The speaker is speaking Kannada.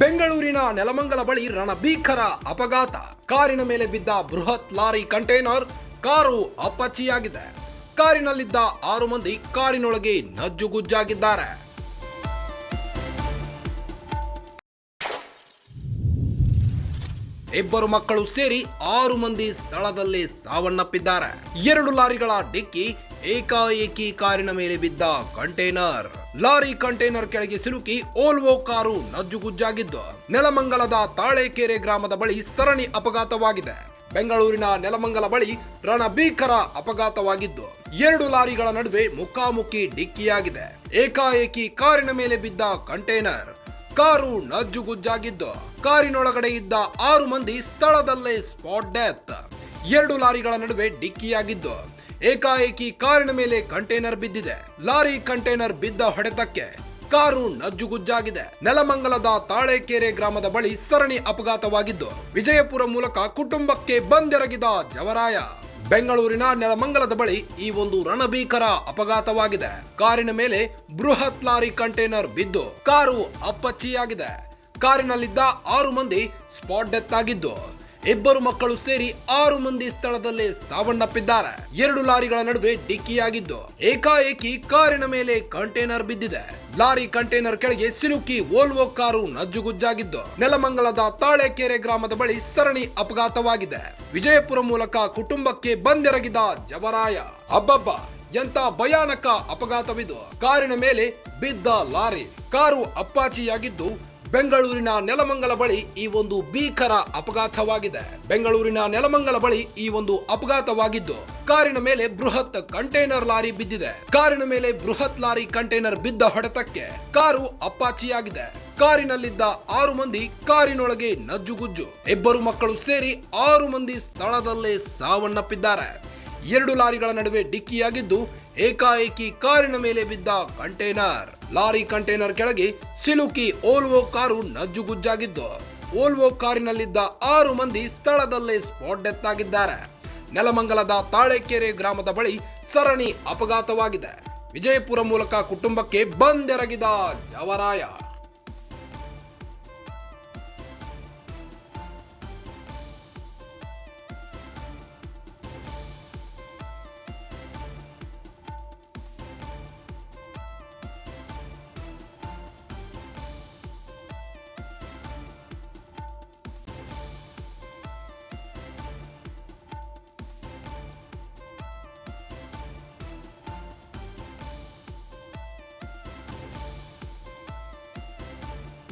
ಬೆಂಗಳೂರಿನ ನೆಲಮಂಗಲ ಬಳಿ ರಣಭೀಕರ ಅಪಘಾತ. ಕಾರಿನ ಮೇಲೆ ಬಿದ್ದ ಬೃಹತ್ ಲಾರಿ ಕಂಟೈನರ್ ಕಾರು ಅಪ್ಪಚ್ಚಿಯಾಗಿದೆ ಕಾರಿನಲ್ಲಿದ್ದ ಆರು ಮಂದಿ ಕಾರಿನೊಳಗೆ ನಜ್ಜುಗುಜ್ಜಾಗಿದ್ದಾರೆ. ಇಬ್ಬರು ಮಕ್ಕಳು ಸೇರಿ ಆರು ಮಂದಿ ಸ್ಥಳದಲ್ಲಿ ಸಾವನ್ನಪ್ಪಿದ್ದಾರೆ. ಎರಡು ಲಾರಿಗಳ ಡಿಕ್ಕಿ ಏಕಾಏಕಿ ಕಾರಿನ ಮೇಲೆ ಬಿದ್ದ ಕಂಟೈನರ್. ಲಾರಿ ಕಂಟೈನರ್ ಕೆಳಗೆ ಸಿಲುಕಿ ಓಲ್ವೋ ಕಾರು ನಜ್ಜುಗುಜ್ಜಾಗಿದ್ದು ನೆಲಮಂಗಲದ ತಾಳೆಕೆರೆ ಗ್ರಾಮದ ಬಳಿ ಸರಣಿ ಅಪಘಾತವಾಗಿದೆ. ಬೆಂಗಳೂರಿನ ನೆಲಮಂಗಲ ಬಳಿ ರಣಭೀಕರ ಅಪಘಾತವಾಗಿದ್ದು ಎರಡು ಲಾರಿಗಳ ನಡುವೆ ಮುಖಾಮುಖಿ ಡಿಕ್ಕಿಯಾಗಿದೆ. ಏಕಾಏಕಿ ಕಾರಿನ ಮೇಲೆ ಬಿದ್ದ ಕಂಟೈನರ್, ಕಾರು ನಜ್ಜುಗುಜ್ಜಾಗಿದ್ದು ಕಾರಿನೊಳಗಡೆ ಇದ್ದ ಆರು ಮಂದಿ ಸ್ಥಳದಲ್ಲೇ ಸ್ಪಾಟ್ ಡೆತ್. ಎರಡು ಲಾರಿಗಳ ನಡುವೆ ಡಿಕ್ಕಿಯಾಗಿದ್ದು ಏಕಾಏಕಿ ಕಾರಿನ ಮೇಲೆ ಕಂಟೈನರ್ ಬಿದ್ದಿದೆ. ಲಾರಿ ಕಂಟೈನರ್ ಬಿದ್ದ ಹೊಡೆತಕ್ಕೆ ಕಾರು ನಜ್ಜುಗುಜ್ಜಾಗಿದೆ. ನೆಲಮಂಗಲದ ತಾಳೆಕೆರೆ ಗ್ರಾಮದ ಬಳಿ ಸರಣಿ ಅಪಘಾತವಾಗಿದ್ದು, ವಿಜಯಪುರ ಮೂಲಕ ಕುಟುಂಬಕ್ಕೆ ಬಂದೆರಗಿದ ಜವರಾಯ. ಬೆಂಗಳೂರಿನ ನೆಲಮಂಗಲದ ಬಳಿ ಈ ಒಂದು ರಣಭೀಕರ ಅಪಘಾತವಾಗಿದೆ. ಕಾರಿನ ಮೇಲೆ ಬೃಹತ್ ಲಾರಿ ಕಂಟೈನರ್ ಬಿದ್ದು ಕಾರು ಅಪ್ಪಚ್ಚಿಯಾಗಿದೆ ಕಾರಿನಲ್ಲಿದ್ದ ಆರು ಮಂದಿ ಸ್ಪಾಟ್ ಡೆತ್ ಆಗಿದ್ದು ಇಬ್ಬರು ಮಕ್ಕಳು ಸೇರಿ ಆರು ಮಂದಿ ಸ್ಥಳದಲ್ಲೇ ಸಾವನ್ನಪ್ಪಿದ್ದಾರೆ. ಎರಡು ಲಾರಿಗಳ ನಡುವೆ ಡಿಕ್ಕಿಯಾಗಿದ್ದು ಏಕಾಏಕಿ ಕಾರಿನ ಮೇಲೆ ಕಂಟೈನರ್ ಬಿದ್ದಿದೆ. ಲಾರಿ ಕಂಟೈನರ್ ಕೆಳಗೆ ಸಿಲುಕಿ ಓಲ್ವೋ ಕಾರು ನಜ್ಜುಗುಜ್ಜಾಗಿದ್ದು ನೆಲಮಂಗಲದ ತಾಳೆಕೆರೆ ಗ್ರಾಮದ ಬಳಿ ಸರಣಿ ಅಪಘಾತವಾಗಿದೆ. ವಿಜಯಪುರ ಮೂಲಕ ಕುಟುಂಬಕ್ಕೆ ಬಂದೆರಗಿದ ಜವರಾಯ, ಅಬ್ಬಬ್ಬ ಎಂತ ಭಯಾನಕ ಅಪಘಾತವಿದು. ಕಾರಿನ ಮೇಲೆ ಬಿದ್ದ ಲಾರಿ, ಕಾರು ಅಪ್ಪಾಚಿಯಾಗಿದ್ದು ಬೆಂಗಳೂರಿನ ನೆಲಮಂಗಲ ಬಳಿ ಈ ಒಂದು ಭೀಕರ ಅಪಘಾತವಾಗಿದೆ. ಬೆಂಗಳೂರಿನ ನೆಲಮಂಗಲ ಬಳಿ ಈ ಒಂದು ಅಪಘಾತವಾಗಿದ್ದು, ಕಾರಿನ ಮೇಲೆ ಬೃಹತ್ ಕಂಟೈನರ್ ಲಾರಿ ಬಿದ್ದಿದೆ. ಕಾರಿನ ಮೇಲೆ ಬೃಹತ್ ಲಾರಿ ಕಂಟೈನರ್ ಬಿದ್ದ ಹೊಡೆತಕ್ಕೆ ಕಾರು ಅಪ್ಪಾಚಿಯಾಗಿದೆ. ಕಾರಿನಲ್ಲಿದ್ದ ಆರು ಮಂದಿ ಕಾರಿನೊಳಗೆ ನಜ್ಜುಗುಜ್ಜು. ಇಬ್ಬರು ಮಕ್ಕಳು ಸೇರಿ ಆರು ಮಂದಿ ಸ್ಥಳದಲ್ಲೇ ಸಾವನ್ನಪ್ಪಿದ್ದಾರೆ. ಎರಡು ಲಾರಿಗಳ ನಡುವೆ ಡಿಕ್ಕಿಯಾಗಿದ್ದು ಏಕಾಏಕಿ ಕಾರಿನ ಮೇಲೆ ಬಿದ್ದ ಕಂಟೈನರ್. ಲಾರಿ ಕಂಟೈನರ್ ಕೆಳಗೆ ಸಿಲುಕಿ ಓಲ್ವೋ ಕಾರು ನಜ್ಜುಗುಜ್ಜಾಗಿದ್ದು, ಓಲ್ವೋ ಕಾರಿನಲ್ಲಿದ್ದ ಆರು ಮಂದಿ ಸ್ಥಳದಲ್ಲೇ ಸ್ಪಾಟ್ ಡೆತ್ ಆಗಿದ್ದಾರೆ. ನೆಲಮಂಗಲದ ತಾಳೆಕೆರೆ ಗ್ರಾಮದ ಬಳಿ ಸರಣಿ ಅಪಘಾತವಾಗಿದೆ. ವಿಜಯಪುರ ಮೂಲಕ ಕುಟುಂಬಕ್ಕೆ ಬಂದೆರಗಿದ ಜವರಾಯ.